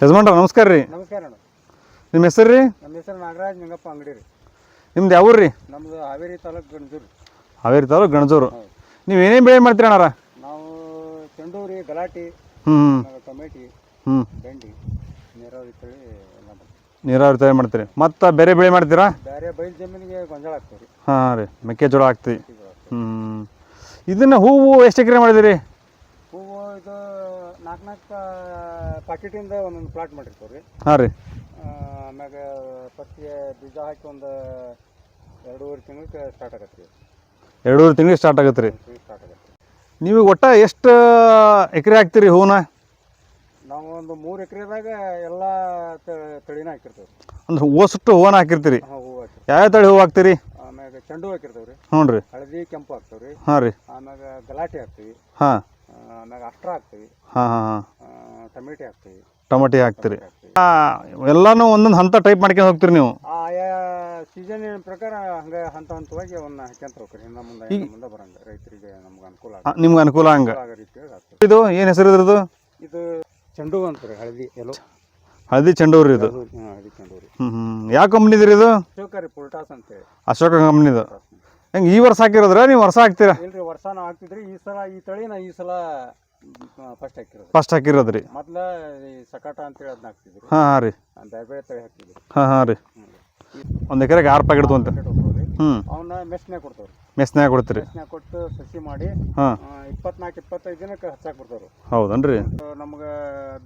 ಯಜಮಾನ್ರ ನಮಸ್ಕಾರ ರೀ. ನಮಸ್ಕಾರ ಅಣ್ಣ. ನಿಮ್ಮ ಹೆಸರು ರೀ? ನಮ್ಮ ಹೆಸರು ನಾಗರಾಜ್ ನಿಂಗಪ್ಪ ಅಂಗಡಿ ರೀ. ನಿಮ್ದು ಯಾವ ರೀ? ನಮ್ದು ಹಾವೇರಿ ತಾಲೂಕು ಗಣಜೂರು ಹಾವೇರಿ ತಾಲೂಕು ಗಣಜೂರು ನೀವು ಏನೇನು ಬೆಳೆ ಮಾಡ್ತೀರಿ ಅಣ್ಣಾರ? ನಾವು ಚೆಂಡೂರಿ ಗಲಾಟಿ ಹ್ಞೂ ಆಮೇಲೆ ಟೊಮೆಟಿ ಹ್ಞೂ ಬೆಂಡಿ ನೀರಾವರಿ ತಳಿ ನೀರಾವರಿ ತಯಾರು ಮಾಡ್ತೀರಿ. ಮತ್ತು ಬೇರೆ ಬೆಳೆ ಮಾಡ್ತೀರಾ? ಬೇರೆ ಬಯಲು ಜಮೀನಿಗೆ ಗೊಂಜಾಳ ಹಾಕ್ತೀವಿ ಹಾಂ ರೀ. ಮೆಕ್ಕೆಜೋಳ ಹಾಕ್ತೀವಿ. ಮೆಕ್ಕೆಜೋಳ ಹಾಕ್ತೀವಿ. ಹ್ಞೂ ಇದನ್ನು ಹೂವು ಎಷ್ಟು ಎಕರೆ ಮಾಡಿದಿರಿ ಹೂವು ಇದು ನಾಲ್ಕು ನಾಲ್ಕು ಪಾಕೆಟಿಂದ ಒಂದೊಂದು ಪ್ಲಾಟ್ ಮಾಡಿರ್ತಾವ್ರಿ. ರೀ ಹಾಂ ರೀ. ಆಮ್ಯಾಗ ಫಸ್ಟ್ಗೆ ಬೀಜ ಹಾಕಿ ಒಂದು ಎರಡೂವರೆ ತಿಂಗಳಿಗೆ ಸ್ಟಾರ್ಟ್ ಆಗತ್ತೆ. ರೀ ಎರಡೂವರೆ ತಿಂಗಳಿಗೆ ಸ್ಟಾರ್ಟ್ ಆಗತ್ತೆ ರೀ. ಸ್ಟಾರ್ಟ್ ಆಗತ್ತೆ. ನೀವು ಒಟ್ಟು ಎಷ್ಟು ಎಕರೆ ಹಾಕ್ತೀರಿ ಹೂವನ್ನ? ನಾವು ಒಂದು ಮೂರು ಎಕರೆದಾಗ ಎಲ್ಲ ತಳಿನ ಹಾಕಿರ್ತೇವೆ ಅಂದ್ರೆ ಸುಟ್ಟು ಹೂವನ್ನ ಹಾಕಿರ್ತೀರಿ. ಹಾಂ ಹೂವು ಹಾಕಿ ಯಾವ ತಳಿ ಹೂವು ಹಾಕ್ತೀರಿ? ಆಮ್ಯಾಗ ಚೆಂಡು ಹೂ ಹಾಕಿರ್ತೇವೆ ರೀ ಹ್ಞೂ ರೀ ಹಳದಿ ಕೆಂಪು ಹಾಕ್ತೇವೆ ರೀ ಹಾಂ ರೀ. ಆಮ್ಯಾಗ ಗಲಾಟೆ ಹಾಕ್ತೀವಿ. ಹಾಂ. ಆಮ್ಯಾಗ ಅಷ್ಟ್ರ ಹಾಕ್ತೀವಿ. ಹಾಂ ಹಾಂ ಹಾಂ. ಟೊಮೆಟೊ ಹಾಕ್ತೀವಿ. ಟೊಮಟಿ ಹಾಕ್ತೀರಿ. ಆ, ಎಲ್ಲಾನು ಒಂದೊಂದು ಹಂತ ಟೈಪ್ ಮಾಡ್ಕೊಂಡು ಹೋಗ್ತೀರಿ ನೀವು? ಆಯಾ ಸೀಸನ್ ಪ್ರಕಾರ ಹಂಗೆ ಹಂತ ಹಂತವಾಗಿ ಅವನ್ನ ಹಾಕ್ಯಂತ ಹೋಗ್ರಿ ಹಿಂದೆ ಮುಂದೆ ಹಿಂದೆ ಮುಂದೆ ಬರಂಗ. ರೈತರಿಗೆ ನಮ್ಗೆ ಅನುಕೂಲ ಆ, ನಿಮ್ಗೆ ಅನುಕೂಲ ಹಂಗೆ. ಆಗೋ ರೀತಿಯಾಗಿ ಹಾಕ್ತೀವಿ ಇದು ಏನು ಹೆಸರು ಇದ್ರದ್ದು ಇದು ಚೆಂಡು ಹೂ ಅಂತಾರೆ ಹಳದಿ ಎಲ್ಲೋ ಹಳದಿ ಚೆಂಡು ಹೂ ರೀ ಇದು. ಹಳದಿ ಚೆಂಡು ಹ್ಞೂ ಹ್ಞೂ ಯಾವ ಕಂಪ್ನಿದ್ರಿ ಇದು? ಶಿವಕಾರಿ ಪುಲ್ಟಾಸ್ ಅಂತೇಳಿ. ಅಶೋಕ ಕಂಪ್ನಿದು ಹೆಂಗೆ ಈ ವರ್ಷ ಹಾಕಿರೋದ್ರ? ನೀವು ವರ್ಷ ಹಾಕ್ತೀರಾ? ಇಲ್ರಿ ವರ್ಷ ನಾವು ಹಾಕ್ತಿದ್ರಿ. ಈ ಸಲ ಈ ತಳಿ ನಾ ಈ ಸಲ ಫಸ್ಟ್ ಹಾಕಿರೋದು. ಫಸ್ಟ್ ಹಾಕಿರೋದ್ರಿ. ಮೊದ್ಲ ಈ ಸಕಾಟ ಅಂತೇಳಿ ಅದನ್ನ ಹಾಕ್ತಿದ್ರಿ. ಹಾಂ ಹಾಂ ರೀ. ಬೇರೆ ಬೇರೆ ತಳಿ ಹಾಕ್ತಿದ್ರಿ ಹಾಂ ಹಾಂ ರೀ. ಒಂದು ಎಕರೆಗೆ ಆರು ಪ್ಯಾಕೆಟ್ ಅಂತ ಅವನ್ನ ಮೆಸ್ನ್ಯಾಗ ಕೊಡ್ತಾವ್ರಿ. ಮೆಸ್ನ್ಯಾಗ ಕೊಡ್ತೀರಿ. ಮೆಸ್ನ್ಯಾಗ ಕೊಟ್ಟು ಸಸಿ ಮಾಡಿ ಹಾಂ. ಇಪ್ಪತ್ನಾಲ್ಕು ಇಪ್ಪತ್ತೈದು ದಿನಕ್ಕೆ ಹಚ್ಚಾಕ್ ಬರ್ತಾವ್ರು ಹೌದನ್ರಿ? ನಮ್ಗೆ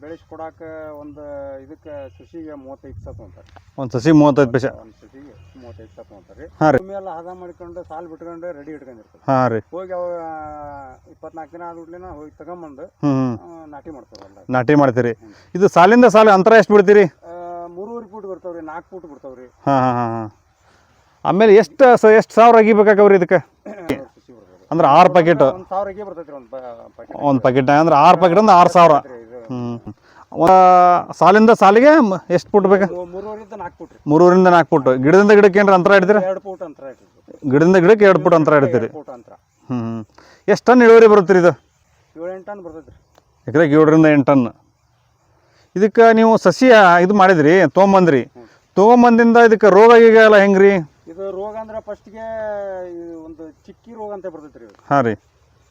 ಬೆಳೆಸಿ ಕೊಡಾಕ ಒಂದು ಇದಕ್ಕೆ ಸಸಿಗೆ ಮೂವತ್ತೈದು ಸಾವಿರ ತೊಗೊಂತಾರೆ ಒಂದು ಸಸಿ ಮೂವತ್ತೈದು ಪೈಸೆ. ಒಂದು ಸಸಿಗೆ ಮೂವತ್ತೈದು ಸಾವಿರ ತೊಗೊಂತಾರೆ ಹಾಂ ರೀ. ಭೂಮಿ ಎಲ್ಲ ಹದ ಮಾಡ್ಕೊಂಡು ಸಾಲು ಬಿಟ್ಕೊಂಡು ರೆಡಿ ಇಟ್ಕೊಂಡಿರ್ತಾರೆ. ಹಾಂ ರೀ. ಹೋಗಿ ಅವ ಇಪ್ಪತ್ನಾಲ್ಕು ದಿನ ಆದ್ಮೇಲೆ ಹೋಗಿ ತಗೊಂಬಂದು ನಾಟಿ ಮಾಡ್ತಾರೆ ಎಲ್ಲ. ನಾಟಿ ಮಾಡ್ತೀರಿ. ಇದು ಸಾಲಿಂದ ಸಾಲ ಅಂತರ ಎಷ್ಟು ಬಿಡ್ತೀರಿ? ಮೂರುವರೆ ಫೂಟ್ ಬರ್ತಾವ್ರಿ ನಾಲ್ಕು ಫೂಟ್ ಬಿಡ್ತಾವ್ರಿ ಹಾಂ ಹಾಂ ಹಾಂ. ಆಮೇಲೆ ಎಷ್ಟು ಸ ಎಷ್ಟು ಸಾವಿರ ಅಗಿಬೇಕಾಗವ್ರಿ ಇದಕ್ಕೆ? ಅಂದ್ರೆ ಆರು ಪ್ಯಾಕೆಟ್ ಒಂದು ಪ್ಯಾಕೆಟ್ ಅಂದ್ರೆ ಆರು ಪ್ಯಾಕೆಟ್ ಅಂದ್ರೆ ಆರು ಸಾವಿರ. ಹ್ಞೂ ಸಾಲಿಂದ ಸಾಲಿಗೆ ಎಷ್ಟು ಫುಟ್ ಬೇಕು? ಮೂರೂರಿಂದ ನಾಲ್ಕು ಫುಟ್ ಗಿಡದಿಂದ ಗಿಡಕ್ಕೆ ಏನಾರ ಅಂತರ ಇಡ್ತೀರಿ? ಗಿಡದಿಂದ ಗಿಡಕ್ಕೆ ಎರಡು ಫುಟ್ ಅಂತರ ಇಡ್ತೀರಿ. ಹ್ಞೂ ಎಷ್ಟು ಟನ್ ಇಳುವರಿ ಬರುತ್ತೆ ಇದು? ಬರ್ತೈತ್ರಿ. ಎಕರೆಗೆ ಏಳರಿಂದ ಎಂಟು ಟನ್. ಇದಕ್ಕೆ ನೀವು ಸಸಿ ಇದು ಮಾಡಿದ್ರಿ ತೊಗೊಂಬಂದ್ರಿ ತೊಗೊಂಬಂದಿಂದ ಇದಕ್ಕೆ ರೋಗ ಈಗ ಎಲ್ಲ ಹೆಂಗೆ ರೀ ಇದು ರೋಗ ಅಂದ್ರೆ ಫಸ್ಟ್ಗೆ ಒಂದು ಚಿಕ್ಕಿ ರೋಗ ಅಂತ ಬರ್ತೈತೆ ಇದು ಹಾಂ ರೀ.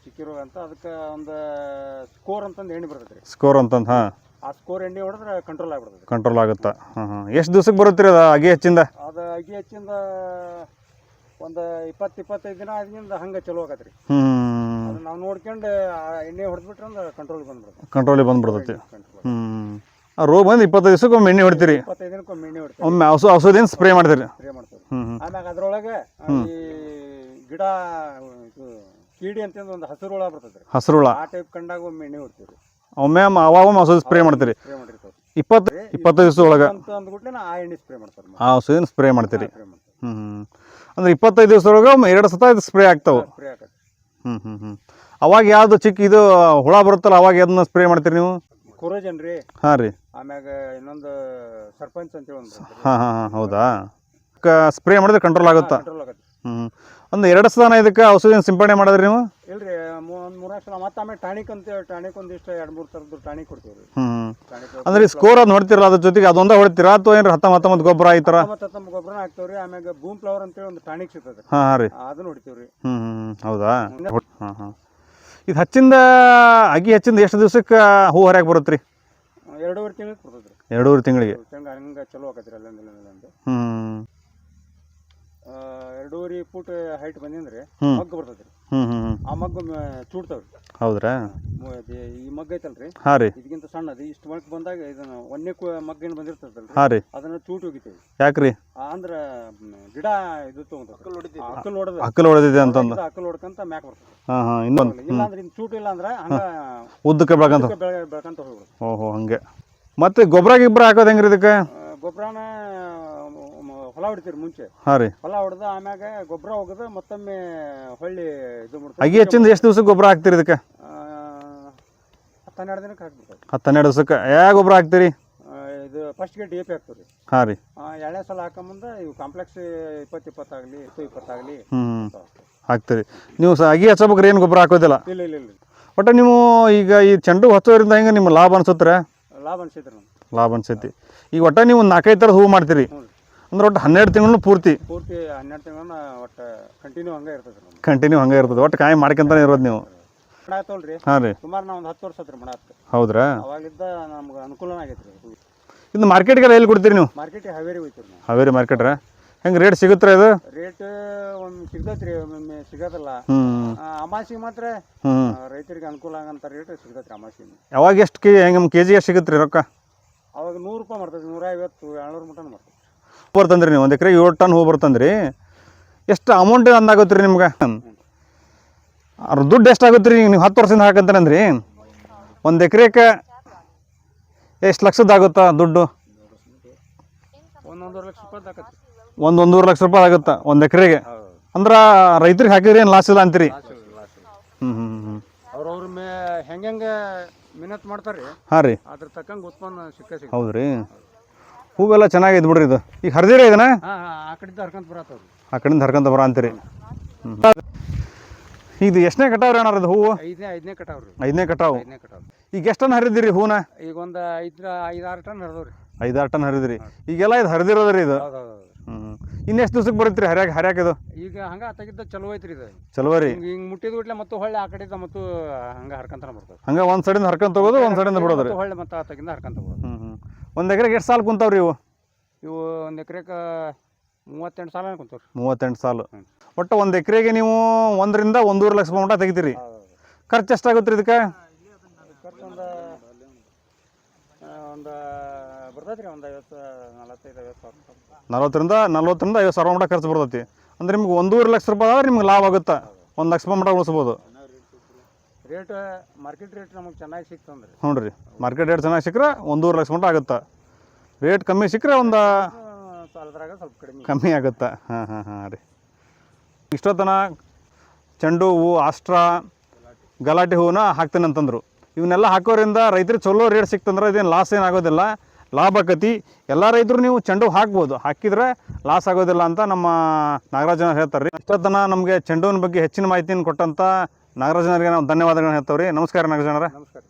ಚಿಕ್ಕಿ ರೋಗ ಅಂತ ಅದಕ್ಕೆ ಒಂದು ಸ್ಕೋರ್ ಅಂತಂದು ಎಣ್ಣೆ ಬರ್ತೈತ್ರಿ. ಸ್ಕೋರ್ ಅಂತಂದು ಹಾಂ. ಆ ಸ್ಕೋರ್ ಎಣ್ಣೆ ಹೊಡೆದ್ರೆ ಕಂಟ್ರೋಲ್ ಆಗ್ಬಿಡ್ತೈತೆ ಕಂಟ್ರೋಲ್ ಆಗುತ್ತಾ? ಹಾಂ ಹಾಂ. ಎಷ್ಟು ದಿವ್ಸಕ್ಕೆ ಬರುತ್ತೆ ರೀ ಅದು ಅಗಿ ಹೆಚ್ಚಿಂದ? ಅದು ಅಗಿ ಹೆಚ್ಚಿಂದ ಒಂದು ಇಪ್ಪತ್ತು ಇಪ್ಪತ್ತೈದು ದಿನ ಆದ್ರಿಂದ ಹಂಗೆ ಚಲೋ ಆಗತ್ರಿ. ಹ್ಞೂ ಅದು ನಾವು ನೋಡ್ಕೊಂಡು ಆ ಎಣ್ಣೆ ಹೊಡೆದ್ಬಿಟ್ರೆ ಅಂದ್ರೆ ಕಂಟ್ರೋಲ್ ಬಂದ್ಬಿಡುತ್ತೆ. ಕಂಟ್ರೋಲಿಗೆ ಬಂದ್ಬಿಡ್ತೈತಿ ಕಂಟ್ರೋಲ್ ಹ್ಞೂ ಆ ರೋಗ ಬಂದು ಇಪ್ಪತ್ತೈದು ದಿವ್ಸಕ್ಕೆ ಒಮ್ಮೆ ಎಣ್ಣೆ ಹೊಡಿತೀರಿ? ಇಪ್ಪತ್ತೈದು ದಿನಕ್ಕೊಮ್ಮೆ ಎಣ್ಣೆ ಹೊಡ್ತೀವಿ. ಒಮ್ಮೆ ಔಷಧ ಔಷಧಿ ಸ್ಪ್ರೇ ಮಾಡ್ತೀರಿ? ಸ್ಪ್ರೇ ಮಾಡ್ತೀವಿ. ಹ್ಞೂ ಹ್ಞೂ ಆಮ್ಯಾಗ ಅದ್ರೊಳಗೆ ಈ ಗಿಡ ಇದು ಕೀಡಿ ಅಂತಂದು ಒಂದು ಹಸಿರು ಹುಳ ಬರ್ತೈತ್ರಿ ಹಸಿರು ಹುಳ ಆ ಟೈಪ್ ಕಂಡಾಗ ಒಮ್ಮೆ ಎಣ್ಣೆ ಹೊಡ್ತೀವಿ ಒಮ್ಮೆ ಅವಾಗ ಒಮ್ಮೆ ಸ್ಪ್ರೇ ಮಾಡ್ತೀರಿ. ಸ್ಪ್ರೇ ಮಾಡಿರ್ತಾವೆ ಇಪ್ಪತ್ತು ಇಪ್ಪತ್ತೈದು ದಿವಸ ಒಳಗೆ ಅಂತ ಅಂದ್ಬಿಟ್ಲೆ ಆ ಎಣ್ಣೆ ಸ್ಪ್ರೇ ಮಾಡ್ತಾರೆ ಆ ಔಷಧಿನ ಸ್ಪ್ರೇ ಮಾಡ್ತೀರಿ. ಹ್ಞೂ ಅಂದ್ರೆ ಇಪ್ಪತ್ತೈದು ದಿವಸದೊಳಗೆ ಎರಡು ಸತ ಇದು ಸ್ಪ್ರೇ ಆಗ್ತಾವೆ ಸ್ಪ್ರೇ ಆಗತ್ತೆ. ಹ್ಞೂ ಹ್ಞೂ ಹ್ಞೂ ಅವಾಗ ಯಾವುದು ಚಿಕ್ಕ ಇದು ಹುಳ ಬರುತ್ತಲ್ಲ ಅವಾಗ ಅದನ್ನ ಸ್ಪ್ರೇ ಮಾಡ್ತೀರಿ ನೀವು? ಕುರೋಜನ್ ರೀ ಹಾಂ ರೀ. ಆಮ್ಯಾಗ ಇನ್ನೊಂದು ಸರ್ಪಂಚ್ ಅಂತೇಳಿ ಒಂದು ಹಾಂ ಹಾಂ ಹಾಂ ಹೌದಾ? ಸ್ಪ್ರೇ ಮಾಡಿದ್ರೆ ಕಂಟ್ರೋಲ್ ಆಗುತ್ತಾ? ಕಂಟ್ರೋಲ್ ಆಗತ್ತೆ. ಹ್ಞೂ ಒಂದು ಎರಡು ಸಲ ಇದಕ್ಕೆ ಔಷಧಿ ಸಿಂಪಡಣೆ ಮಾಡಿದ್ರಿ ನೀವು? ಇಲ್ರಿ ಒಂದು ಮೂರ್ನಾಲ್ಕು ಸಲ ಮತ್ತೆ ಆಮೇಲೆ ಟಾನಿಕ್ ಅಂತ ಟಾನಿಕ್ ಒಂದಿಷ್ಟು ಎರಡು ಮೂರು ಥರದ್ದು ಟಾನಿಕ್ ಕೊಡ್ತೀವಿ ರೀ. ಹ್ಞೂ ಅಂದ್ರೆ ಸ್ಕೋರ್ ಅದು ನೋಡ್ತಿರಲ್ಲ ಅದ್ರ ಜೊತೆಗೆ ಅದೊಂದೇ ಹೊಡಿತೀರಾ? ಅಥವಾ ಏನಾರ ಹತ್ತ ಹತ್ತೊಂಬತ್ತು ಗೊಬ್ಬರ ಈ ಥರ ಮತ್ತೆ ತಮ್ಮ ಗೊಬ್ಬರನ ಹಾಕ್ತೇವ್ರಿ ಆಮ್ಯಾಗ ಬೂಮ್ ಫ್ಲವರ್ ಅಂತೇಳಿ ಒಂದು ಟಾನಿಕ್ ಸಿಗ್ತದೆ. ಹಾಂ ಹಾಂ ರೀ. ಅದನ್ನ ಹೊಡಿತೀವಿ ರೀ. ಹ್ಞೂ ಹ್ಞೂ ಹೌದಾ? ಹಾಂ ಹಾಂ ಇದು ಹಚ್ಚಿಂದ ಅಗಿ ಹಚ್ಚಿಂದ ಎಷ್ಟು ದಿವ್ಸಕ್ಕೆ ಹೂ ಹರಿಯಾಗಿ ಬರುತ್ತೆ ರೀ ಎರಡೂವರೆ ತಿಂಗಳಿಗೆ ಕೊಡ್ತದೆ ರೀ ಎರಡೂವರೆ ತಿಂಗಳಿಗೆ. ತಿಂಗಳು ಹಂಗೆ ಚಲೋ ಆಕತ್ರಿ ಅಲ್ಲಿಂದ ಹ್ಞೂ ಎರಡೂವರೆ ಫೂಟ್ ಹೈಟ್ ಬಂದಿಂದ್ರಿ ಹ್ಮ್. ಬರ್ತದ್ರಿ. ಬರ್ತೈತ್ರಿ ಹ್ಞೂ ಹ್ಞೂ ಹ್ಞೂ ಆ ಮಗ್ಗು ಚೂಡ್ತಾವ್ರಿ. ಹೌದ್ರಾ? ಮು- ಅದೇ ಈ ಮಗ್ಗ ಐತಲ್ರಿ? ಹಾಂ ರೀ. ಇದಕ್ಕಿಂತ ಸಣ್ಣ ಇಷ್ಟು ಮೊಳಕ್ ಬಂದಾಗ ಇದನ್ನ ಒಂದೇ ಕು ಮಗ್ಗೇನು ಬಂದಿರ್ತದಲ್ರಿ ಹಾಂ ರೀ. ಅದನ್ನ ಚೂಟಿ ಹೋಗಿತ್ತೇವೆ. ಯಾಕ್ರಿ? ಅಂದ್ರ ಮ್, ಗಿಡ ಇದು ತಗೊಂಡ್ ಅಕ್ಕಲ್ ಹೊಡೆದ. ಅಕ್ಕಲು ಹೊಡೆದಿದೆ ಅಂತಂದು. ಅಕ್ಕಲ್ ಹೊಡ್ಕಂತ ಮ್ಯಾಕ್ ಬರ್ತದೆ. ಹಾಂ ಹಾಂ ಇನ್ನೊಂದು ಇಲ್ಲ ಅಂದ್ರೆ ಇನ್ ಚೂಟ್ ಇಲ್ಲ ಅಂದ್ರೆ ಹಂಗ ಉದ್ದಕ್ಕೆ ಬೆಳಕಂತ ಬೆಳೆ ಬೆಳ್ಕಂತ ಓಹೋ ಹಂಗೆ. ಮತ್ತೆ ಗೊಬ್ಬರ ಗಿಬ್ಬರ ಹಾಕೋದು ಹೆಂಗ್ರಿ ಇದಕ್ಕೆ? ಗೊಬ್ಬರನ ಹೊಲ ಹೊಡಿತೀರಿ ಮುಂಚೆ. ಹಾಂ ರೀ. ಹೊಲ ಹೊಡೆದ ಆಮ್ಯಾಗ ಗೊಬ್ಬರ ಹೋಗದ ಮತ್ತೊಮ್ಮೆ ಹೊಳ್ಳಿ ಇದು ಮಾಡ್ತೀವಿ ಅಗಿ ಹೆಚ್ಚಿಂದ ಎಷ್ಟು ದಿವ್ಸಕ್ಕೆ ಗೊಬ್ಬರ ಹಾಕ್ತೀರಿ ಇದಕ್ಕೆ? ಹತ್ತು ಹನ್ನೆರಡು ದಿನಕ್ಕೆ ಹಾಕ್ಬೇಕು ಹತ್ತು ಹನ್ನೆರಡು ದಿವ್ಸಕ್ಕೆ ಯಾವ ಗೊಬ್ಬರ ಹಾಕ್ತೀರಿ? ಇದು ಫಸ್ಟ್ಗೆ ಡಿ ಎ ಪಿ ಹಾಕ್ತೀವಿ ಹಾಂ ರೀ. ಎರಡನೇ ಸಲ ಹಾಕೊಂಬಂದ ಇವು ಕಾಂಪ್ಲೆಕ್ಸ್ ಇಪ್ಪತ್ತು ಇಪ್ಪತ್ತಾಗಲಿ ಇಪ್ಪತ್ತು ಇಪ್ಪತ್ತಾಗಲಿ ಹ್ಞೂ ಹಾಕ್ತೀರಿ. ನೀವು ಸ ಅಗಿ ಹಚ್ಚಬೇಕ್ರಿ ಏನು ಗೊಬ್ಬರ ಹಾಕೋದಿಲ್ಲ. ಇಲ್ಲ ಇಲ್ಲ ಇಲ್ಲ. ಒಟ್ಟು ನೀವು ಈಗ ಈ ಚೆಂಡು ಹಚ್ಚೋದ್ರಿಂದ ಹೆಂಗೆ ನಿಮ್ಮ ಲಾಭ ಅನ್ಸುತ್ತೆ ಲಾಭ ಅನ್ಸುತ್ತೆ ನಮ್ಗೆ. ಲಾಭ ಅನ್ಸೈತಿ. ಈಗ ಒಟ್ಟ ನೀವು ನಾಲ್ಕೈದು ಥರದ ಹೂವು ಮಾಡ್ತೀರಿ. ಅಂದ್ರೆ ಒಟ್ಟು ಹನ್ನೆರಡು ತಿಂಗಳು ಪೂರ್ತಿ? ಪೂರ್ತಿ ಹನ್ನೆರಡು ತಿಂಗಳ ಒಟ್ಟು ಕಂಟಿನ್ಯೂ ಹಂಗೆ ಇರ್ತದೆ ನಮ್ಗೆ ಕಂಟಿನ್ಯೂ ಹಂಗೆ ಇರ್ತದೆ. ಒಟ್ಟು ಕಾಯಿ ಮಾಡ್ಕೊಂತಾನೆ ಇರೋದು ನೀವು? ಮಡ ಆತಲ್ರಿ. ಹಾಂ ರೀ. ಸುಮಾರು ನಾವು ಒಂದು ಹತ್ತು ವರ್ಷ ಆತ್ರಿ ಮಡ ಆತ್ ಹೌದ್ರಾ? ಅವಾಗಿದ್ದ ನಮ್ಗೆ ಅನುಕೂಲನ ಆಗೈತೆ ರೀ ಇದು ಮಾರ್ಕೆಟ್ಗೆಲ್ಲ ಎಲ್ಲಿ ಕೊಡ್ತೀರಿ ನೀವು? ಮಾರ್ಕೆಟಿಗೆ ಹಾವೇರಿ ಹೋಯ್ತೀವಿ ನಾವು. ಹಾವೇರಿ ಮಾರ್ಕೆಟ್ರ? ಹೆಂಗೆ ರೇಟ್ ಸಿಗುತ್ತೆ ಇದು? ರೇಟ್ ಒಮ್ಮೆ ಸಿಗ್ತೈತ್ರಿ ಒಮ್ಮೊಮ್ಮೆ ಸಿಗೋದಿಲ್ಲ. ಹ್ಞೂ ಅಮಾಸಿಗೆ ಮಾತ್ರ ಹ್ಞೂ ರೈತರಿಗೆ ಅನುಕೂಲ ಆಗಂತ ರೇಟ್ ಸಿಗ್ತೈತೆ ರೀ ಅಮಾಸಿಗೆ ಯಾವಾಗ ಎಷ್ಟು ಕೆ ಹೆಂಗೆ ಕೆ ಜಿಗೆ ಎಷ್ಟು ಸಿಗುತ್ತೆ ರೀ ರೊಕ್ಕ? ಅವಾಗ ನೂರು ರೂಪಾಯಿ ಬರ್ತೈತೆ ನೂರ ಐವತ್ತು ಏಳ್ನೂರು ಮಟನ್ ಹೂ ಬರ್ತಂದ್ರಿ ನೀವು. ಒಂದು ಎಕರೆ ಏಳು ಟನ್ ಹೂ ಬರ್ತಂದ್ರಿ ಎಷ್ಟು ಅಮೌಂಟ್ ಅಂದಾಗುತ್ತೆ ರೀ ನಿಮ್ಗೆ? ಅದ್ರ ದುಡ್ಡು ಎಷ್ಟಾಗುತ್ತೆ ರೀ ನೀವು ಹತ್ತು ವರ್ಷದಿಂದ ಹಾಕಂತಾನಂದ್ರಿ. ಒಂದು ಎಕರೆಗೆ ಎಷ್ಟು ಲಕ್ಷದಾಗುತ್ತಾ ದುಡ್ಡು? ಒಂದು ಒಂದೂವರೆ ಲಕ್ಷ ರೂಪಾಯಿ ಆಗುತ್ತೆ ಒಂದು ಎಕರೆಗೆ? ಅಂದ್ರೆ ರೈತರಿಗೆ ಹಾಕಿದ್ರೆ ಏನು ಲಾಸ್ ಇಲ್ಲ ಅಂತೀರಿ? ಹ್ಞೂ ಹ್ಞೂ ಹ್ಞೂ ಅವ್ರವ್ರ ಮೇ ಹೆಂಗೆ ಹೆಂಗೆ ಮಿನತ್ ಮಾಡ್ತಾರೆ ರೀ ಹಾಂ ರೀ. ಅದ್ರ ತಕ್ಕಂಗೆ ಉತ್ಪನ್ನ ಸಿಕ್ಕ ಹೌದು ರೀ ಹೂವೆಲ್ಲ ಚೆನ್ನಾಗೈತೆ ಬಿಡ್ರಿ ಇದು. ಈಗ ಹರಿದಿರ ಇದನ್ನ? ಆ ಕಡೆಯಿಂದ ಹರ್ಕೊಂತ ಬರತ್ತವ್ರಿ ಆ ಕಡೆಯಿಂದ ಹರ್ಕೊಂತ ಬರ ಅಂತೀರಿ. ಇದು ಎಷ್ಟನೇ ಕಟಾವ್ರಿ ಅಣ್ಣ ಇದು ಹೂವು? ಐದನೇ ಐದನೇ ಕಟಾವ್ರಿ. ಐದನೇ ಕಟಾವು. ಐದನೇ ಕಟಾವ್ ಈಗ ಎಷ್ಟನ್ನು ಹರಿದಿರಿ ಹೂನ ಈಗ ಒಂದು ಐದು ಐದಾರು ಟನ್ ಹರಿದವ್ರಿ. ಐದಾರು ಟನ್ ಹರಿದ್ರಿ ಈಗೆಲ್ಲ ಇದು ಹರಿದಿರೋದ್ರಿ ಇದು? ಹೌದು ಹೌದು ಹೌದು. ಹ್ಞೂ ಇನ್ನೆಷ್ಟು ದಿವ್ಸಕ್ಕೆ ಬರುತ್ತೀರಿ ಹರ್ಯಾಕ ಹರ್ಯಾಕ ಇದು? ಈಗ ಹಂಗ ತೆಗಿದ್ದ ಚಲೋ ಐತ್ರಿ ಇದು. ಚಲೋ ರೀ. ಹಿಂಗ್ ಹಿಂಗೆ ಮುಟ್ಟಿದ ಗುಟ್ಲೆ ಮತ್ತೆ ಹೊಳ್ಳಿ ಆ ಕಡೆಯಿಂದ ಮತ್ತು ಹಂಗ ಹರ್ಕೊಂತಾನ ಬರ್ತದೆ. ಹಂಗ ಒಂದ್ ಸೈಡಿಂದ ಹರ್ಕೊಂತ ಹೋಗೋದು ಒಂದ್ ಸೈಡಿಂದ ಬಿಡೋದು ರೀ. ಮತ್ತೆ ಹೊಳ್ಳಿ ಮತ್ತೆ ಆ ತೆಗಿಂದ ಹರ್ಕೊಂತ ಹೋಗೋದು ಒಂದು ಎಕರೆಗೆ ಎಷ್ಟು ಸಾಲ ಕುಂತಾವ್ರಿ ಇವು? ಇವು ಒಂದು ಎಕರೆಗೆ ಮೂವತ್ತೆಂಟು ಸಾಲ ಕುಂತವ್ರಿ. ಮೂವತ್ತೆಂಟು ಸಾಲು. ಒಟ್ಟು ಒಂದು ಎಕರೆಗೆ ನೀವು ಒಂದರಿಂದ ಒಂದೂವರೆ ಲಕ್ಷ ಮಟ್ಟ ತೆಗಿತೀರಿ. ಖರ್ಚು ಎಷ್ಟಾಗುತ್ತೆ ರೀ ಇದಕ್ಕೆ? ಖರ್ಚು ಒಂದು ಒಂದು ಬರ್ತೈತೆ ರೀ ಒಂದು ಐವತ್ತು ನಲವತ್ತೈದು ಐವತ್ತು ಸಾವಿರ ರೂಪಾಯಿ. ನಲ್ವತ್ತರಿಂದ ನಲ್ವತ್ತರಿಂದ ಐವತ್ತು ಸಾವಿರ ಮಟ್ಟ ಖರ್ಚು ಬರ್ತೈತಿ. ಅಂದ್ರೆ ನಿಮ್ಗೆ ಒಂದೂವರೆ ಲಕ್ಷ ರೂಪಾಯಿ ಆದ್ರೆ ನಿಮ್ಗೆ ಲಾಭ ಆಗುತ್ತೆ? ಒಂದು ಲಕ್ಷ ರೂಪಾಯಿ ಮಟ್ಟ ಉಳಿಸ್ಬೋದು. ರೇಟ್ ಮಾರ್ಕೆಟ್ ರೇಟ್ ನಮಗೆ ಚೆನ್ನಾಗಿ ಸಿಕ್ತಂದ್ರೆ ಹ್ಞೂ ರೀ ಮಾರ್ಕೆಟ್ ರೇಟ್ ಚೆನ್ನಾಗಿ ಸಿಕ್ಕರೆ ಒಂದೂವರೆ ಲಕ್ಷ ಮಟ್ಟ ಆಗುತ್ತೆ? ರೇಟ್ ಕಮ್ಮಿ ಸಿಕ್ಕರೆ ಒಂದು? ಸಾಲದ್ರಾಗ ಸ್ವಲ್ಪ ಕಡಿಮೆ. ಕಮ್ಮಿ ಆಗುತ್ತೆ? ಹಾಂ ಹಾಂ ಹಾಂ ರೀ. ಇಷ್ಟೊತ್ತನ ಚೆಂಡು ಹೂವು ಆಸ್ಟ್ರಾ ಗಲಾಟೆ ಹೂವನ್ನ ಹಾಕ್ತೇನೆ ಅಂತಂದರು. ಇವನ್ನೆಲ್ಲ ಹಾಕೋರಿಂದ ರೈತರಿಗೆ ಚಲೋ ರೇಟ್ ಸಿಕ್ತಂದ್ರೆ ಇದೇನು ಲಾಸ್ ಏನಾಗೋದಿಲ್ಲ ಲಾಭ ಆಕತಿ. ಎಲ್ಲ ರೈತರು ನೀವು ಚೆಂಡು ಹಾಕ್ಬೋದು. ಹಾಕಿದ್ರೆ ಲಾಸ್ ಆಗೋದಿಲ್ಲ ಅಂತ ನಮ್ಮ ನಾಗರಾಜನ ಹೇಳ್ತಾರೆ ರೀ ಇಷ್ಟೊತ್ತನ ನಮಗೆ ಚೆಂಡು ಹೂವಿನ ಬಗ್ಗೆ ಹೆಚ್ಚಿನ ಮಾಹಿತಿಯನ್ನು ಕೊಟ್ಟಂತ ನಾಗರಾಜನರಿಗೆ ನಾವು ಧನ್ಯವಾದಗಳನ್ನ ಹೇಳ್ತಾವ್ರಿ. ನಮಸ್ಕಾರ ನಾಗರಾಜನರ ನಮಸ್ಕಾರ.